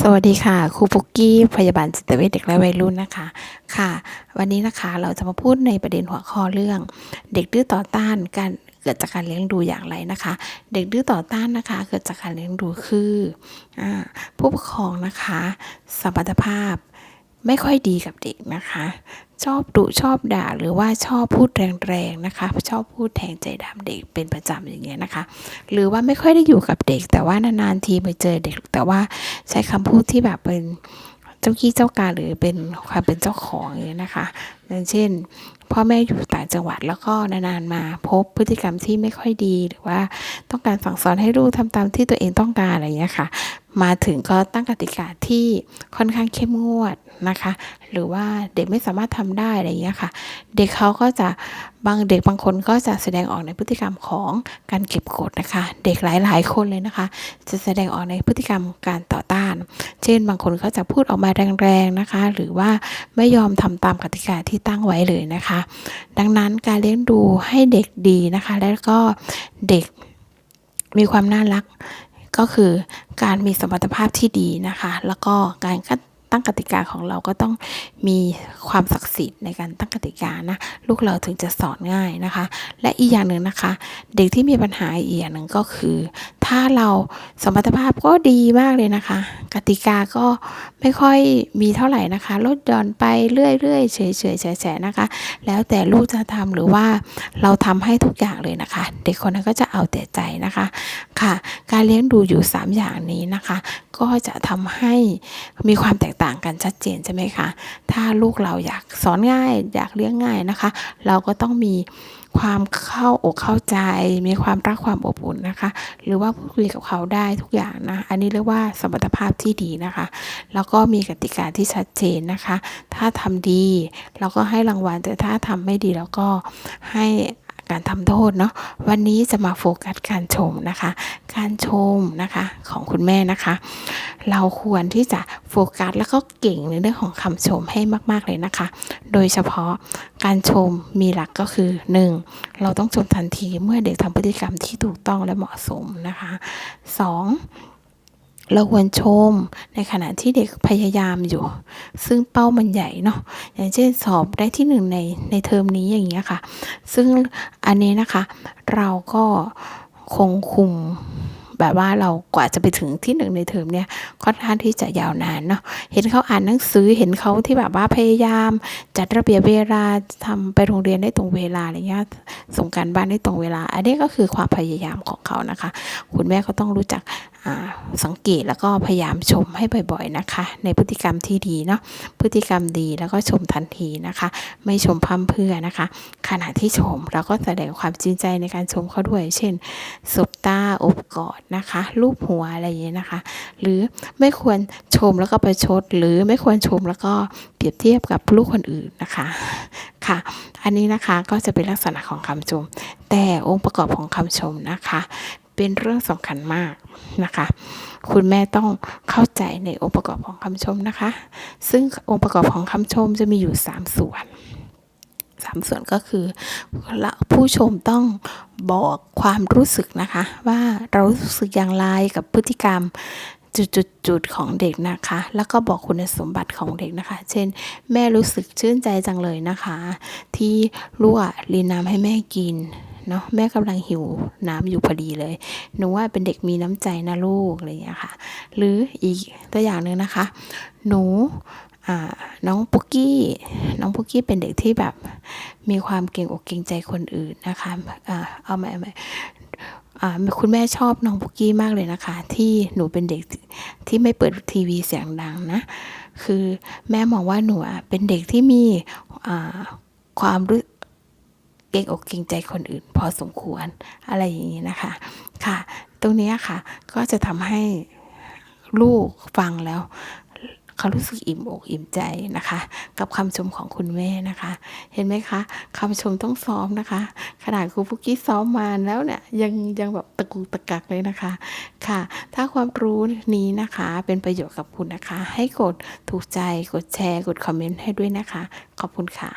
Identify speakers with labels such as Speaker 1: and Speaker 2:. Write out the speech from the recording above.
Speaker 1: สวัสดีค่ะครูปุกกี้พยาบาลจิตเวชเด็กและวัยรุ่นนะคะค่ะ วันนี้นะคะเราจะมาพูดในประเด็นหัวข้อเรื่อง เด็กดื้อต่อต้านการเกิดจากการเลี้ยงดูอย่างไรนะคะ เด็กดื้อต่อต้านนะคะ เกิดจากการเลี้ยงดูคืออผู้ปกครองนะคะสมรรถภาพไม่ค่อยดีกับเด็กนะคะ ชอบดุชอบด่าหรือว่าชอบพูดแรงๆนะคะชอบพูดแทงใจดำเด็กเป็นประจำอย่างเงี้ยนะคะ หรือว่าไม่ค่อยได้อยู่กับเด็ก แต่ว่านานๆทีไปเจอเด็ก แต่ว่า ใช้คำพูดที่แบบเป็นเจ้ากี้เจ้าการหรือเป็นความเป็นเจ้าของอย่างนี้นะคะอย่างเช่น พ่อแม่อยู่ต่างจังหวัดแล้วก็นานๆมาพบพฤติกรรมที่ไม่ค่อยดี หรือว่าต้องการสั่งสอนให้ลูกทำตามที่ตัวเองต้องการอะไรอย่างเงี้ยค่ะ มาถึงก็ตั้งกติกาที่ค่อนข้างเข้มงวดนะคะ หรือว่าเด็กไม่สามารถทำได้อะไรอย่างเงี้ยค่ะ เด็กเขาก็จะบางเด็กบางคนก็จะแสดงออกในพฤติกรรมของการเก็บกดนะคะ เด็กหลาย ๆ คนเลยนะคะ จะแสดงออกในพฤติกรรมการต่อต้าน เช่น บางคนก็จะพูดออกมาแรง ๆ นะคะ หรือว่าไม่ยอมทำตามกติกาที่ตั้งไว้เลยนะคะดังนั้นการเลี้ยงดูให้เด็กดีนะคะ แล้วก็เด็กมีความน่ารักก็คือการมีสมรรถภาพที่ดีนะคะ แล้วก็การตั้งกติกาของเราก็ต้องมีความศักดิ์สิทธิ์ในการตั้งกติกานะลูกเราถึงจะสอนง่ายนะคะ และอีกอย่างหนึ่งนะคะ เด็กที่มีปัญหาอีกอย่างหนึ่งก็คือ ถ้าเราสมรรถภาพก็ดีมากเลยนะคะ กติกาก็ไม่ค่อยมีเท่าไหร่นะคะลดหย่อนไปเรื่อยๆเฉยๆแฉะๆนะคะ แล้วแต่ลูกจะทำหรือว่าเราทำให้ทุกอย่างเลยนะคะ เด็กคนนั้นก็จะเอาแต่ใจนะคะค่ะ การเลี้ยงดูอยู่ 3 อย่างนี้นะคะ ก็จะทำให้มีความแตกต่างกันชัดเจนใช่ไหมคะถ้าลูกเราอยากสอนง่าย อยากเลี้ยงง่ายนะคะ เราก็ต้องมีความเข้าอกเข้าใจ มีความรักความอบอุ่นนะคะ หรือว่าพูดคุยกับเขาได้ทุกอย่างนะ อันนี้เรียกว่าสมรรถภาพที่ดีนะคะ แล้วก็มีกติกาที่ชัดเจนนะคะ ถ้าทำดีเราก็ให้รางวัลแต่ถ้าทำไม่ดีเราก็ให้ การทำโทษเนาะวันนี้จะมาโฟกัสการชมนะคะ การชมนะคะของคุณแม่นะคะ เราควรที่จะโฟกัสแล้วก็เก่งในเรื่องของคำชมให้มาก ๆเลยนะคะ โดยเฉพาะการชมมีหลักก็คือ 1. เราต้องชมทันทีเมื่อเด็กทำพฤติกรรมที่ถูกต้องและเหมาะสมนะคะ 2. เราควรชมในขณะที่เด็กพยายามอยู่ ซึ่งเป้ามันใหญ่เนาะอย่างเช่นสอบได้ที่หนึ่งในในเทอมนี้อย่างเงี้ยค่ะ ซึ่งอันนี้นะคะเราก็คงคุมแบบว่าเรากว่าจะไปถึงที่หนึ่งในเทอมเนี่ยค่อนข้างที่จะยาวนานเนาะเห็นเขาอ่านหนังสือเห็นเขาที่แบบว่าพยายาม จัดระเบียบเวลาทำไปโรงเรียนได้ตรงเวลาอะไรเงี้ยส่งการบ้านได้ตรงเวลา อันนี้ก็คือความพยายามของเขานะคะ คุณแม่ก็ต้องรู้จัก สังเกตแล้วก็พยายามชมให้บ่อย ๆนะคะ ในพฤติกรรมที่ดีเนาะพฤติกรรมดีแล้วก็ชมทันทีนะคะ ไม่ชมพั่มเพื่อนะคะ ขณะที่ชมเราก็แสดงความจริงใจในการชมเขาด้วย เช่นสบตาอบกอดนะคะรูปหัวอะไรอย่างเงี้ยนะคะ หรือไม่ควรชมแล้วก็ประชด หรือไม่ควรชมแล้วก็เปรียบเทียบกับลูกคนอื่นนะคะค่ะ อันนี้นะคะก็จะเป็นลักษณะของคำชม แต่องค์ประกอบของคำชมนะคะ เป็นเรื่องสำคัญมากนะคะ คุณแม่ต้องเข้าใจในองค์ประกอบของคำชมนะคะ ซึ่งองค์ประกอบของคำชมจะมีอยู่ 3 ส่วนสามส่วนก็คือผู้ชมต้องบอกความรู้สึกนะคะ ว่าเรารู้สึกอย่างไรกับพฤติกรรมจุดๆของเด็กนะคะ แล้วก็บอกคุณสมบัติของเด็กนะคะ เช่น แม่รู้สึกชื่นใจจังเลยนะคะ ที่ลูกอะรีน้ำให้แม่กิน เนาะแม่กำลังหิวน้ำอยู่พอดีเลยหนูว่าเป็นเด็กมีน้ำใจนะลูกอะไรอย่างเงี้ยค่ะ หรืออีกตัวอย่างหนึ่งนะคะ หนูน้องปุกกี้ น้องปุกกี้เป็นเด็กที่แบบมีความเก่งอกเก่งใจคนอื่นนะคะเอาไหมเอาไหมคุณแม่ชอบน้องปุกกี้มากเลยนะคะ ที่หนูเป็นเด็กที่ไม่เปิดทีวีเสียงดังนะ คือแม่มองว่าหนูเป็นเด็กที่มีความรู้ เก่งอกเก่งใจคนอื่น พอสมควรอะไรอย่างนี้นะคะค่ะ ตรงนี้ค่ะก็จะทำให้ลูกฟังแล้วเขารู้สึกอิ่มอกอิ่มใจนะคะ กับคำชมของคุณแม่นะคะ เห็นไหมคะคำชมต้องซ้อมนะคะ ขนาดครูฟุกี้ซ้อมมาแล้วเนี่ยยังยังแบบตะกุกตะกักเลยนะคะ ค่ะ ถ้าความรู้นี้นะคะเป็นประโยชน์กับคุณนะคะ ให้กดถูกใจกดแชร์ กดคอมเมนต์ให้ด้วยนะคะ ขอบคุณค่ะ